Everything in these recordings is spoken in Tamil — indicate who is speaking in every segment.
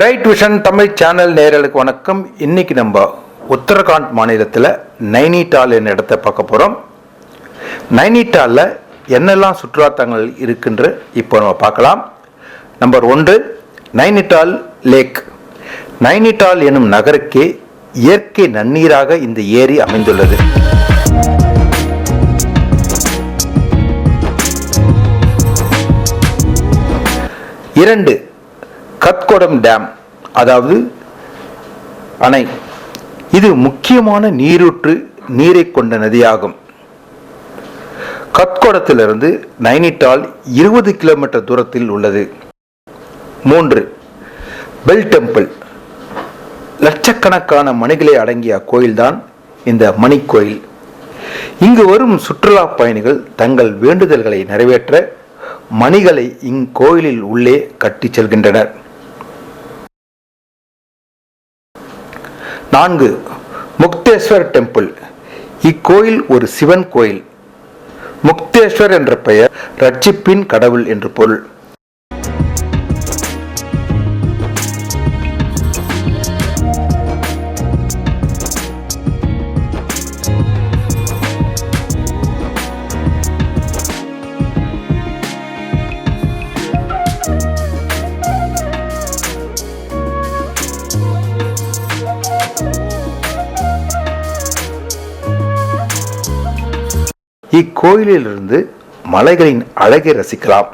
Speaker 1: பிரைட் விஷன் தமிழ் சேனல் நேரலுக்கு வணக்கம். இன்னைக்கு நம்ம உத்தரகாண்ட் மாநிலத்தில் நைனிடால் என்ற இடத்த பார்க்க போகிறோம் நைனிடாலில் என்னெல்லாம் சுற்றுலாத்தலங்கள் இருக்குன்ற இப்போ நம்ம பார்க்கலாம். நம்பர் ஒன்று நைனிடால் லேக் நைனிடால் எனும் நகருக்கே இயற்கை நன்னீராக இந்த ஏரி அமைந்துள்ளது. இரண்டு கத்கொடம் டேம் அதாவது அணை. இது முக்கியமான நீரூற்று நீரை கொண்ட நதியாகும். கத்கொடத்திலிருந்து நைனிட்டால் இருபது கிலோமீட்டர் தூரத்தில் உள்ளது. மூன்று பெல் டெம்பிள். லட்சக்கணக்கான மணிகளை அடங்கிய கோயில்தான் இந்த மணிக்கோயில். இங்கு வரும் சுற்றுலா பயணிகள் தங்கள் வேண்டுதல்களை நிறைவேற்ற மணிகளை இங்கோயிலில் உள்ளே கட்டிச் செல்கின்றனர். நான்கு முக்தேஸ்வர் டெம்பிள். இக்கோயில் ஒரு சிவன் கோயில். முக்தேஸ்வர் என்ற பெயர் ரட்சிப்பின் கடவுள் என்று பொருள். இக்கோயிலிலிருந்து மலைகளின் அழகை ரசிக்கலாம்.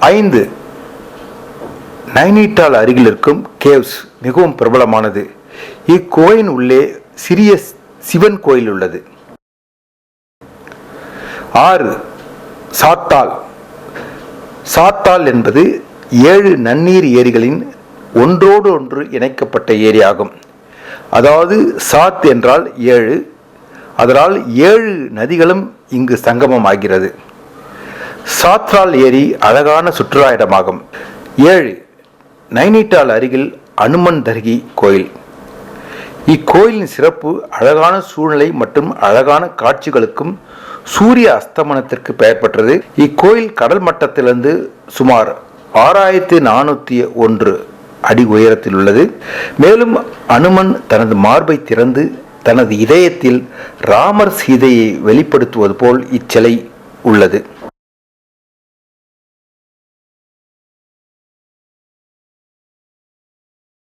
Speaker 1: ஐந்து. நைனிட்டால் அருகில் இருக்கும் கேவ்ஸ் மிகவும் பிரபலமானது. இக்கோயின் உள்ளே சிறிய சிவன் கோயில் உள்ளது. ஆறு சாத்தால் சாத்தால் என்பது ஏழு நன்னீர் ஏரிகளின் ஒன்றோடு ஒன்று இணைக்கப்பட்ட ஏரியாகும். அதாவது சாத் என்றால் ஏழு. அதனால் ஏழு நதிகளும் இங்கு சங்கமமாகிறது. சாத்ரால் ஏரி அழகான சுற்றுலா இடமாகும். ஏழு நைனிட்டால் அருகில் அனுமன் தர்கி கோயில். இக்கோயிலின் சிறப்பு அழகான சூழ்நிலை மற்றும் அழகான காட்சிகளுக்கும் சூரிய அஸ்தமனத்திற்கு பெயர் பெற்றது இக்கோயில் கடல் மட்டத்திலிருந்து சுமார் ஆறாயிரத்தி நானூற்றி ஒன்று அடி உயரத்தில் உள்ளது. மேலும் அனுமன் தனது மார்பை திறந்து தனது இதயத்தில் ராமர் சீதையை வெளிப்படுத்துவது போல் இச்சிலை உள்ளது.